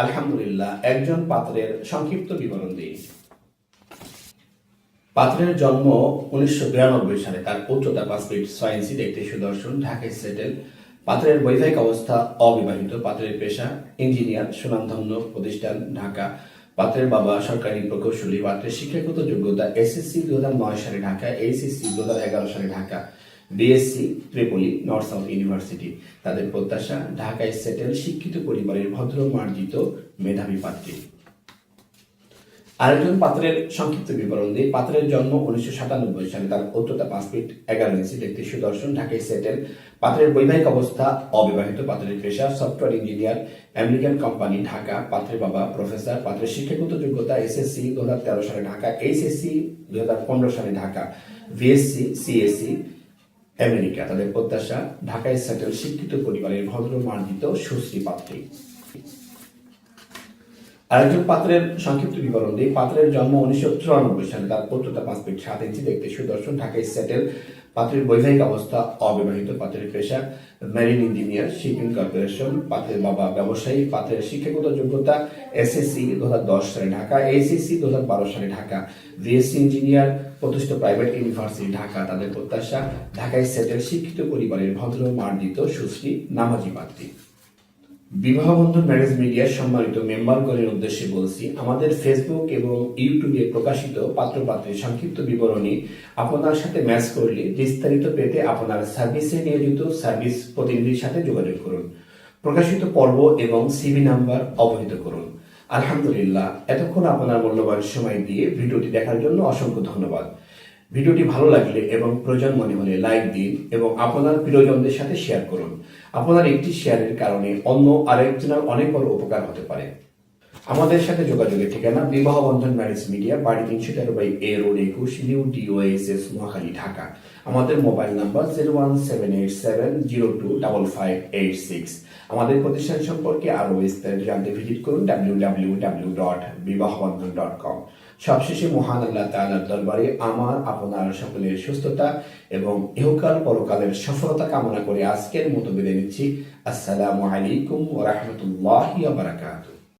আলহামদুলিল্লাহ, একজন পাত্রের সংক্ষিপ্ত বিবরণ দিই। পাত্রের জন্ম উনিশশো বিরানব্বই সালে, তার উচ্চতা পাঁচ ফিট ছয় ইঞ্চি, দেখতে সুদর্শন, ঢাকায় সেটেল। পাত্রের বৈবাহিক অবস্থা অবিবাহিত, পাত্রের পেশা ইঞ্জিনিয়ার, সুনামধন্য প্রতিষ্ঠান, ঢাকা। পাত্রের বাবা সরকারি প্রকৌশলী, পাত্রের শিক্ষাগত যোগ্যতা এসএসসি দু হাজার নয় সালে ঢাকা, এইচএসসি দু হাজার এগারো সালে ঢাকা। বিএসসি ত্রিপলি নর্থ সাউথ ইউনিভার্সিটি তাদের প্রত্যাশা, ঢাকায় সেটেল শিক্ষিত পরিবারের ভদ্র, মার্জিত মেধাবী পাত্রী। আরেকজন পাত্রের সংক্ষিপ্ত বিবরণ দিই পাত্রের জন্ম উনিশশো সাতানব্বই সালে তার উচ্চতা পাঁচ ফিট এগারো ইঞ্চি ব্যক্তি সুদর্শন, ঢাকায় সেটেল পাত্রের বৈবাহিক অবস্থা, অবিবাহিত পাত্রের পেশা software engineer American company Dhaka. পাত্রের বাবা প্রফেসর পাত্রের শিক্ষাগত যোগ্যতা এসএসসি দু হাজার তেরো সালে ঢাকা এইচএসসি দু হাজার পনেরো সালে ঢাকা। VSC CSC America. তাদের প্রত্যাশা, ঢাকায় সেটেল শিক্ষিত পরিবারের ভদ্র মার্জিত সুশ্রী পাত্রী। আরেকজন পাত্রের সংক্ষিপ্ত বিবরণ দিই। পাত্রের জন্ম উনিশশো চুরানব্বই সালে। তার পত্রতা পাঁচ ফিট সাত ইঞ্চি। দেখতে সুদর্শন। ঢাকায় সেটেল পাত্রের বৈবাহিক অবস্থা অবিবাহিত, পাথরের পেশা মেরিন ইঞ্জিনিয়ার শিপিং কর্পোরেশন পাত্রের বাবা ব্যবসায়ী, পাথরের শিক্ষাগত যোগ্যতা এসএসসি দু হাজার দশ সালে ঢাকা এসএসসি দু হাজার বারো সালে ঢাকা বিএসসি ইঞ্জিনিয়ার প্রতিষ্ঠিত প্রাইভেট ইউনিভার্সিটি ঢাকা। তাদের প্রত্যাশা, ঢাকায় সেটেল শিক্ষিত পরিবারের ভদ্র, মার্জিত, সুশ্রী, নামাজি পাত্রী। বিবাহ বন্ধন ম্যারেজ মিডিয়ার সম্মানিত মেম্বারগণের উদ্দেশ্যে বলছি, আমাদের ফেসবুক এবং ইউটিউবে প্রকাশিত পাত্রপাত্রের সংক্ষিপ্ত বিবরণী আপনার সাথে ম্যাচ করলে বিস্তারিত পেতে আপনার সার্ভিসে নিয়োজিত সার্ভিস প্রতিনিধির সাথে যোগাযোগ করুন। প্রকাশিত পর্ব এবং সিভি নাম্বার অবহিত করুন। আলহামদুলিল্লাহ, এতক্ষণ আপনার মূল্যবান সময় দিয়ে ভিডিওটি দেখার জন্য অসংখ্য ধন্যবাদ। ভিডিওটি ভালো লাগলে এবং প্রয়োজন মনে হলে লাইক দিন এবং আপনার প্রিয়জনদের সাথে শেয়ার করুন। আপনার একটি শেয়ারের কারণে অন্য আরেকজনের অনেক বড় উপকার হতে পারে। আমাদের সাথে যোগাযোগের ঠিকানা বিবাহ বন্ধন ম্যারেজ মিডিয়া, বাড়ি তিনশো তেরো বাই এ রোড একুশ, নিউ ডিওএসএস নোয়াখালী, ঢাকা। আমাদের mobile number zero one seven eight seven zero two double five eight six. আমাদের প্রতিষ্ঠান সম্পর্কে আরও বিস্তারিত জানতে ভিজিট করুন ডাব্লিউ ডাব্লিউ ডাব্লিউ ডট বিবাহ বন্ধন ডট কম। সবশেষে মহান আল্লাহ তাআলার দরবারে আমার, আপনার সকলের সুস্থতা এবং ইহকাল পরকালের সফলতা কামনা করে আজকের মতো বিদায় নিচ্ছি। আসসালামু আলাইকুম ওয়া রাহমাতুল্লাহি ওয়া